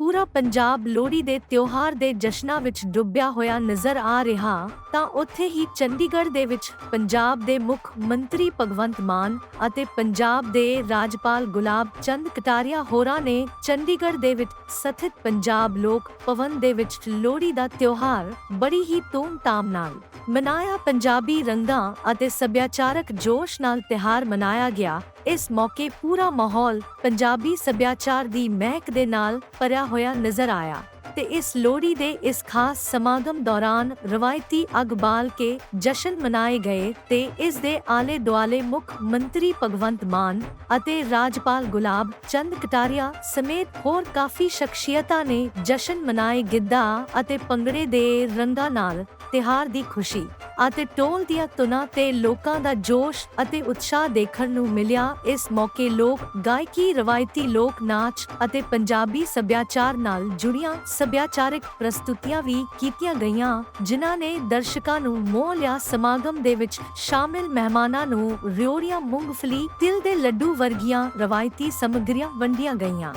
ਪੂਰਾ ਪੰਜਾਬ ਲੋਹੜੀ ਦੇ ਤਿਉਹਾਰ ਦੇ ਜਸ਼ਨਾਂ ਵਿੱਚ ਡੁੱਬਿਆ ਹੋਇਆ ਨਜ਼ਰ ਆ ਰਿਹਾ, ਤਾਂ ਉੱਥੇ ਹੀ ਚੰਡੀਗੜ੍ਹ ਦੇ ਵਿੱਚ ਪੰਜਾਬ ਦੇ ਮੁੱਖ ਮੰਤਰੀ ਭਗਵੰਤ ਮਾਨ ਅਤੇ ਪੰਜਾਬ ਦੇ ਰਾਜਪਾਲ ਗੁਲਾਬ ਚੰਦ ਕਟਾਰੀਆ ਹੋਰਾਂ ਨੇ ਚੰਡੀਗੜ੍ਹ ਦੇ ਵਿੱਚ ਸਥਿਤ ਪੰਜਾਬ ਲੋਕ ਭਵਨ ਦੇ ਵਿੱਚ ਲੋਹੜੀ ਦਾ ਤਿਉਹਾਰ ਬੜੀ ਹੀ ਧੂਮ-ਧਾਮ ਨਾਲ ਮਨਾਇਆ। ਪੰਜਾਬੀ ਰੰਗਾਂ ਅਤੇ ਸੱਭਿਆਚਾਰਕ ਜੋਸ਼ ਨਾਲ ਤਿਹਾਰ ਮਨਾਇਆ ਗਿਆ। ਇਸ ਮੌਕੇ ਪੂਰਾ ਮਾਹੌਲ ਪੰਜਾਬੀ ਸੱਭਿਆਚਾਰ ਦੀ ਮਹਿਕ ਦੇ ਨਾਲ ਭਰਿਆ ਹੋਇਆ ਨਜ਼ਰ ਆਇਆ ਤੇ ਇਸ ਲੋਹੜੀ ਦੇ ਇਸ ਖਾਸ ਸਮਾਗਮ ਦੌਰਾਨ ਰਵਾਇਤੀ ਅਗ ਬਾਲ ਕੇ ਜਸ਼ਨ ਮਨਾਏ ਗਏ ਤੇ ਇਸ ਦੇ ਆਲੇ ਦੁਆਲੇ ਮੁੱਖ ਮੰਤਰੀ ਭਗਵੰਤ ਮਾਨ ਅਤੇ ਰਾਜਪਾਲ ਗੁਲਾਬ ਚੰਦ ਕਟਾਰੀਆ ਸਮੇਤ ਹੋਰ ਕਾਫੀ ਸ਼ਖਸੀਅਤਾਂ ਨੇ ਜਸ਼ਨ ਮਨਾਏ ਗਿੱਧਾ ਅਤੇ ਪੰਗੜੇ ਦੇ ਰੰਗਾਂ ਨਾਲ ਤਿਹਾਰ ਦੀ ਖੁਸ਼ੀ। ਅਤੇ ਟੋਲ ਦੀਆਂ ਤੁਨਾਂ ਤੇ ਲੋਕਾਂ ਦਾ ਜੋਸ਼ ਅਤੇ ਉਤਸ਼ਾਹ ਦੇਖਣ ਨੂੰ ਮਿਲਿਆ। ਇਸ ਮੌਕੇ ਲੋਕ ਗਾਇਕੀ, ਰਵਾਇਤੀ ਲੋਕ ਨਾਚ ਅਤੇ ਪੰਜਾਬੀ ਸੱਭਿਆਚਾਰ ਨਾਲ ਜੁੜੀਆਂ ਸੱਭਿਆਚਾਰਕ ਪ੍ਰਸਤੁਤੀਆਂ ਵੀ ਕੀਤੀਆਂ ਗਈਆਂ, ਜਿਨ੍ਹਾਂ ਨੇ ਦਰਸ਼ਕਾਂ ਨੂੰ ਮੋਹ ਲਿਆ ਸਮਾਗਮ ਦੇ ਵਿੱਚ ਸ਼ਾਮਿਲ ਮਹਿਮਾਨਾਂ ਨੂੰ ਰਿਓੜੀਆਂ ਮੂੰਗਫਲੀ, ਤਿਲ ਦੇ ਲੱਡੂ ਵਰਗੀਆਂ ਰਵਾਇਤੀ ਸਮੱਗਰੀਆਂ ਵੰਡੀਆਂ ਗਈਆਂ।